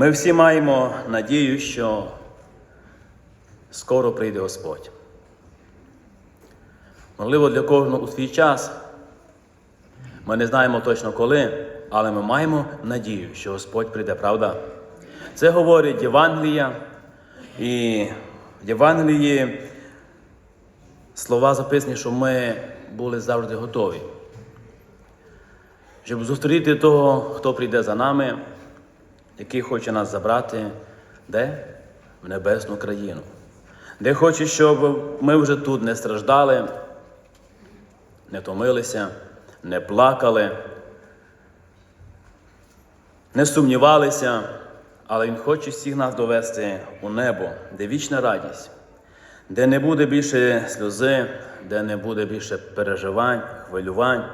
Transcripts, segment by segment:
Ми всі маємо надію, що скоро прийде Господь. Можливо, для кожного у свій час. Ми не знаємо точно коли, але ми маємо надію, що Господь прийде, правда? Це говорить Євангелія, і в Євангелії слова записані, що ми були завжди готові, щоб зустріти того, хто прийде за нами, який хоче нас забрати, де? В небесну країну, де хоче, щоб ми вже тут не страждали, не томилися, не плакали, не сумнівалися, але Він хоче всіх нас довести у небо, де вічна радість, де не буде більше сльози, де не буде більше переживань, хвилювань,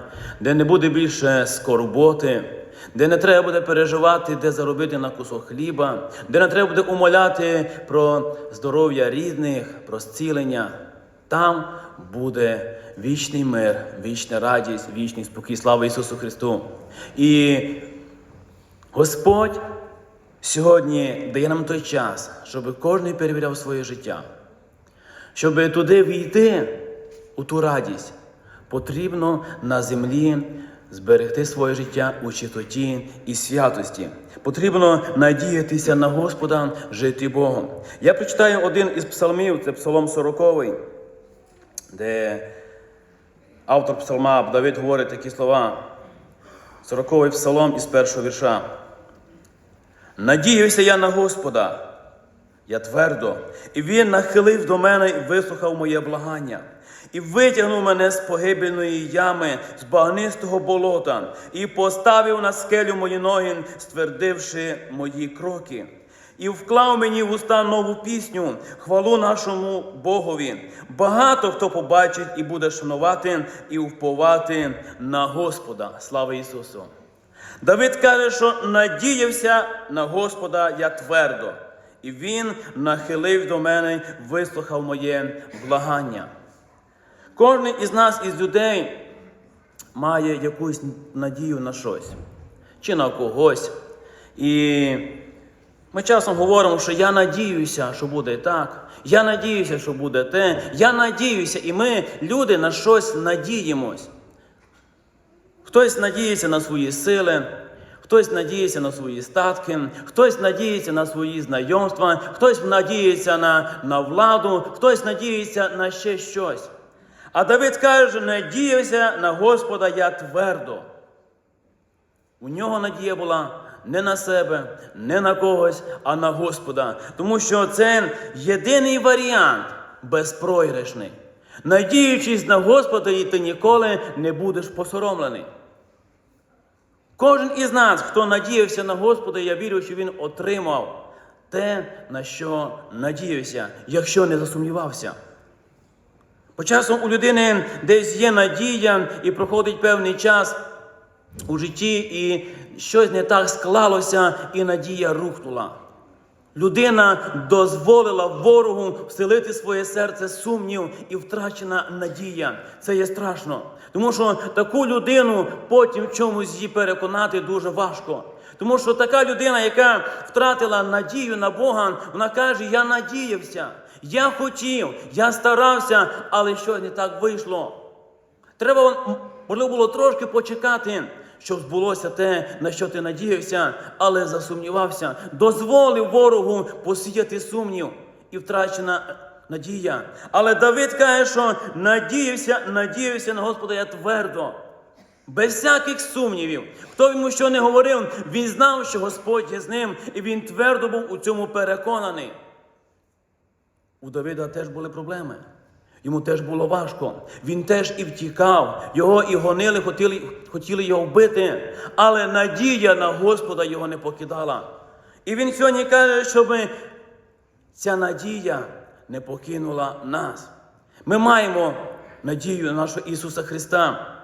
де не буде більше скорботи, де не треба буде переживати, де заробити на кусок хліба, де не треба буде умоляти про здоров'я рідних, про зцілення. Там буде вічний мир, вічна радість, вічний спокій. Слава Ісусу Христу. І Господь сьогодні дає нам той час, щоб кожен перевіряв своє життя. Щоб туди війти у ту радість, потрібно на землі зберегти своє життя у чистоті і святості. Потрібно надіятися на Господа, жити Богом. Я прочитаю один із псалмів, це Псалом 40, де автор псалма Давид говорить такі слова. 40 псалом із першого вірша. Надіюся я на Господа, я твердо, і Він нахилив до мене і вислухав моє благання, і витягнув мене з погибельної ями, з багнистого болота, і поставив на скелю мої ноги, ствердивши мої кроки. І вклав мені в уста нову пісню, хвалу нашому Богові. Багато хто побачить і буде шанувати і вповати на Господа. Слава Ісусу! Давид каже, що надіявся на Господа я твердо, і Він нахилив до мене, вислухав моє благання. Кожен із нас, із людей, має якусь надію на щось чи на когось. І ми часом говоримо, що я надіюся, що буде так, я надіюся, що буде те, я надіюся, і ми, люди, на щось надіємось. Хтось надіється на свої сили, хтось надіється на свої статки, хтось надіється на свої знайомства, хтось надіється на, на владу, хтось надіється на ще щось. А Давид каже, надіявся на Господа я твердо. У нього надія була не на себе, не на когось, а на Господа. Тому що це єдиний варіант безпрограшний. Надіючись на Господа, і ти ніколи не будеш посоромлений. Кожен із нас, хто надіявся на Господа, я вірю, що він отримав те, на що надіявся, якщо не засумнівався. По часом у людини десь є надія і проходить певний час у житті, і щось не так склалося, і надія рухнула. Людина дозволила ворогу вселити своє серце сумнів і втрачена надія. Це є страшно. Тому що таку людину потім в чомусь її переконати дуже важко. Тому що така людина, яка втратила надію на Бога, вона каже: Я надіявся, я хотів, я старався, але щось не так вийшло. Треба, можливо, було трошки почекати, щоб збулося те, на що ти надіявся, але засумнівався. Дозволив ворогу посіяти сумнів і втрачена надія. Але Давид каже, що надіявся, надіявся на Господа я твердо. Без всяких сумнівів. Хто йому що не говорив, він знав, що Господь є з ним, і він твердо був у цьому переконаний. У Давида теж були проблеми. Йому теж було важко. Він теж і втікав, його і гонили, хотіли, хотіли його вбити, але надія на Господа його не покидала. І він сьогодні каже, щоб ця надія не покинула нас. Ми маємо надію на нашого Ісуса Христа.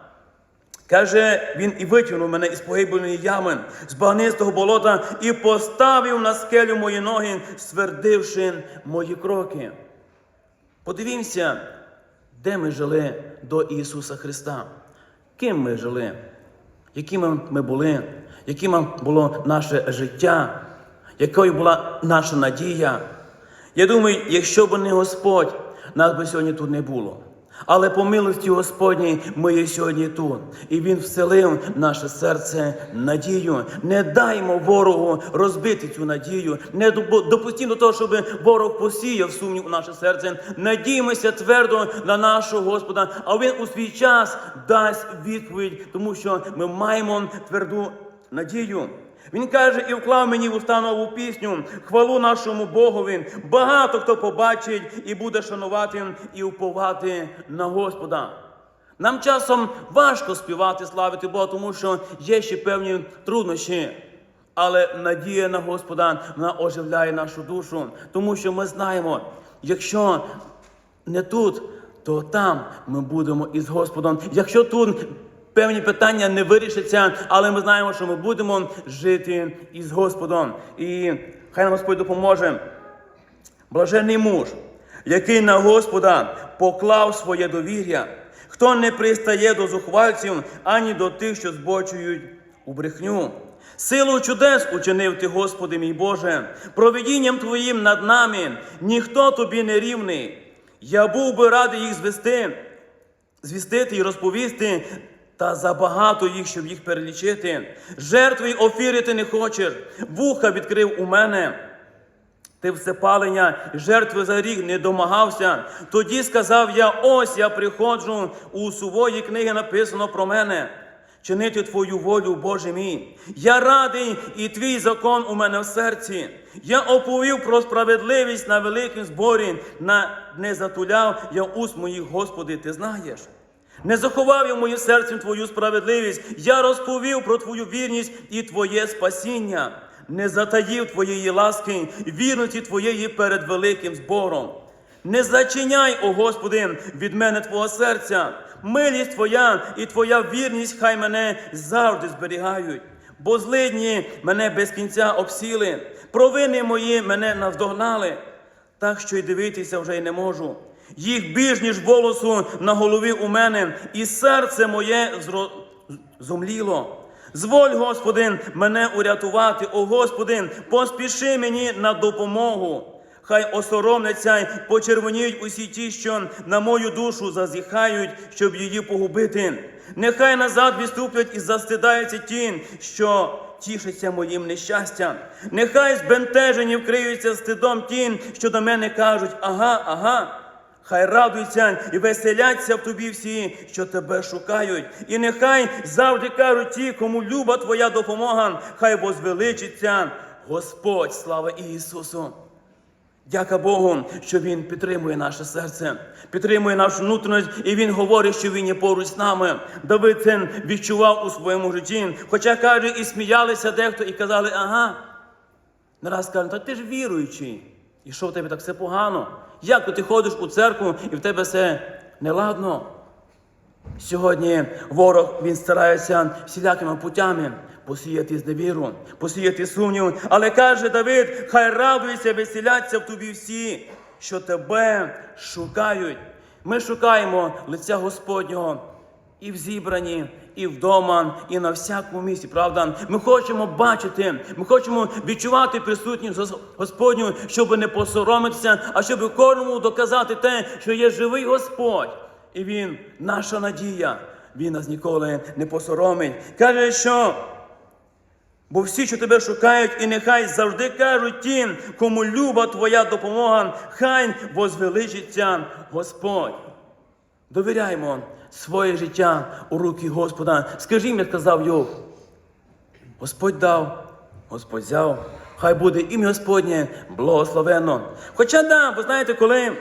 Каже, Він і витягнув мене із погибельної ями, з багнистого болота, і поставив на скелю мої ноги, ствердивши мої кроки. Подивімося, де ми жили до Ісуса Христа. Ким ми жили? Якими ми були? Яким було наше життя? якою була наша надія. Я думаю, якщо б не Господь, нас би сьогодні тут не було. Але по милості Господній ми є сьогодні тут. І Він вселив наше серце надію. Не даймо ворогу розбити цю надію. Не допу- допустимо до того, щоб ворог посіяв сумнів у наше серце. Надіймося твердо на нашого Господа, а Він у свій час дасть відповідь, тому що ми маємо тверду надію. Він каже, і вклав мені в уста нову пісню, хвалу нашому Богові. Багато хто побачить і буде шанувати і уповати на Господа. Нам часом важко співати, славити Бога, тому що є ще певні труднощі. Але надія на Господа вона оживляє нашу душу, тому що ми знаємо, якщо не тут, то там ми будемо із Господом. Якщо тут певні питання не вирішаться, але ми знаємо, що ми будемо жити із Господом. І хай нам Господь допоможе. Блажений муж, який на Господа поклав своє довір'я, хто не пристає до зухвальців, ані до тих, що збочують у брехню. Силу чудес учинив ти, Господи мій Боже, провидінням Твоїм над нами ніхто тобі не рівний. Я був би радий їх звести, звістити і розповісти, та забагато їх, щоб їх перелічити. Жертви й офіри ти не хочеш, вуха відкрив у мене. Ти всепалення і жертви за рік не домагався. Тоді сказав я: ось я приходжу, у сувої книги написано про мене. Чинити твою волю, Боже мій. Я радий, і твій закон у мене в серці. Я оповів про справедливість на великім зборі, на не затуляв я уст моїх, Господи, ти знаєш. Не заховав я моїм серці твою справедливість, я розповів про твою вірність і твоє спасіння, не затаїв твоєї ласки, вірності твоєї перед великим збором. Не зачиняй, о Господи, від мене Твого серця, милість Твоя і Твоя вірність хай мене завжди зберігають, бо злидні мене без кінця обсіли, провини мої мене наздогнали, так що й дивитися вже й не можу. Їх більш, ніж волосу на голові у мене, і серце моє зро... зумліло. Зволь, Господин, мене урятувати, о Господин, поспіши мені на допомогу. Хай осоромляться й почервоніють усі ті, що на мою душу зазіхають, щоб її погубити. Нехай назад відступлять і застидаються ті, що тішаться моїм нещастям. Нехай збентежені вкриються стидом ті, що до мене кажуть: ага, ага. Хай радуються і веселяться в тобі всі, що тебе шукають. І нехай завжди кажуть ті, кому люба твоя допомога, хай возвеличиться Господь, слава Ісусу. Дяка Богу, що Він підтримує наше серце, підтримує нашу внутрішність, і Він говорить, що Він є поруч з нами. Давид це відчував у своєму житті. Хоча каже, і сміялися дехто, і казали, ага. Не раз кажуть, та ти ж віруючий. І що в тебе так все погано? Як ти ходиш у церкву і в тебе все неладно? Сьогодні ворог він старається всілякими путями посіяти зневіру, посіяти сумнів. Але каже Давид, хай радуються, веселяться в тобі всі, що тебе шукають. Ми шукаємо лиця Господнього і в зібранні, і вдома, і на всякому місці. Правда, ми хочемо бачити, ми хочемо відчувати присутність Гос- Господню, щоб не посоромитися, а щоб кожному доказати те, що є живий Господь. І Він наша надія. Він нас ніколи не посоромить. Каже, що Бо всі, що тебе шукають, і нехай завжди кажуть тим, кому люба твоя допомога, хай возвеличиться Господь. Довіряймо своє життя у руки Господа. Скажімо, як казав Йов, Господь дав, Господь взяв, хай буде ім'я Господнє благословенно. Хоча да, ви знаєте, коли,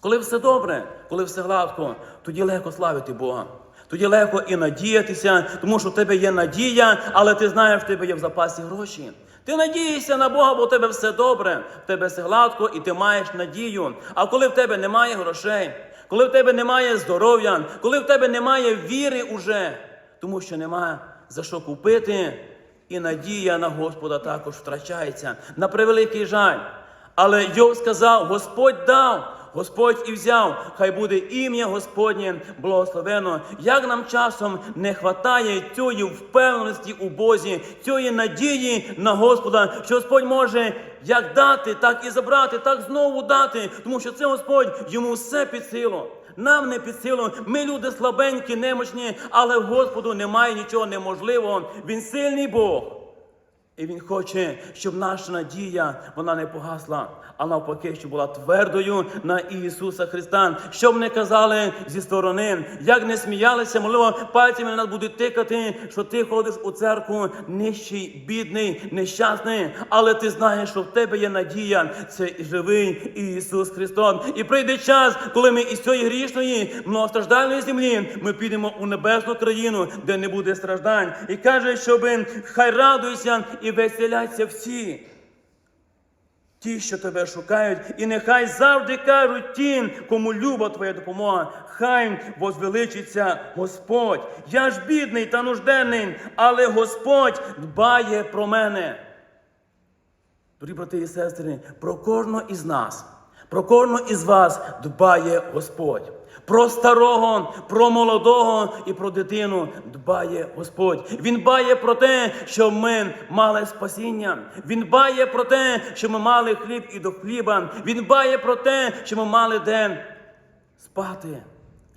коли все добре, коли все гладко, тоді легко славити Бога. Тоді легко і надіятися, тому що в тебе є надія, але ти знаєш, в тебе є в запасі гроші. Ти надієшся на Бога, бо в тебе все добре, в тебе все гладко, і ти маєш надію. А коли в тебе немає грошей, коли в тебе немає здоров'я, коли в тебе немає віри уже, тому що немає за що купити, і надія на Господа також втрачається. На превеликий жаль. Але Йов сказав: Господь дав, Господь і взяв, хай буде ім'я Господнє благословено. Як нам часом не хватає цієї впевненості у Бозі, цієї надії на Господа, що Господь може як дати, так і забрати, так знову дати, тому що це Господь йому все під силу. Нам не під силу. Ми люди слабенькі, немощні, але Господу немає нічого неможливого. Він сильний Бог. І Він хоче, щоб наша надія вона не погасла, а навпаки, щоб була твердою на Ісуса Христа. Щоб не казали зі сторони, як не сміялися, можливо, пальцями на нас будуть тикати, що ти ходиш у церкву нищий, бідний, нещасний, але ти знаєш, що в тебе є надія. Це живий Ісус Христос. І прийде час, коли ми із цієї грішної, многостраждальної землі ми підемо у небесну країну, де не буде страждань. І каже, щоб хай радуйся і веселяться всі. Ті, що тебе шукають, і нехай завжди кажуть тим, кому люба твоя допомога, хай возвеличиться Господь. Я ж бідний та нужденний, але Господь дбає про мене. Дорогі брати і сестри, про кожного із нас, про кожного із вас дбає Господь. Про старого, про молодого і про дитину дбає Господь. Він дбає про те, щоб ми мали спасіння. Він дбає про те, щоб ми мали хліб і до хліба. Він дбає про те, щоб ми мали де спати,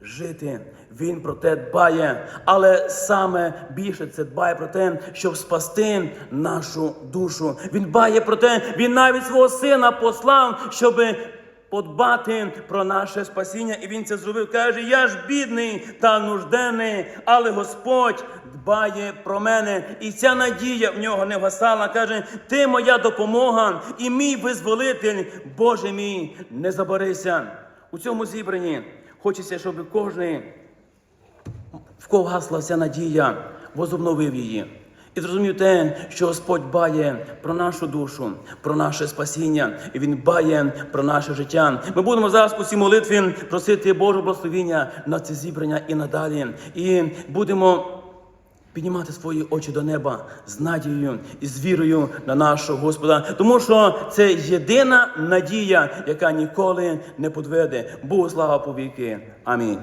жити. Він про те дбає, але саме більше це дбає про те, щоб спасти нашу душу. Він дбає про те, він навіть свого сина послав, щоб подбати про наше спасіння. І він це зробив. Каже: Я ж бідний та нужденний, але Господь дбає про мене. І ця надія в нього не вгасала. Каже: Ти моя допомога і мій визволитель, Боже мій, не забарися. У цьому зібранні хочеться, щоб кожен, в кого гасла ця надія, возобновив її. І зрозумів те, що Господь дбає про нашу душу, про наше спасіння, і Він дбає про наше життя. Ми будемо зараз у цій молитві просити Божого благословіння на це зібрання і надалі. І будемо піднімати свої очі до неба з надією і з вірою на нашого Господа, тому що це єдина надія, яка ніколи не подведе. Богу слава повіки. Амінь.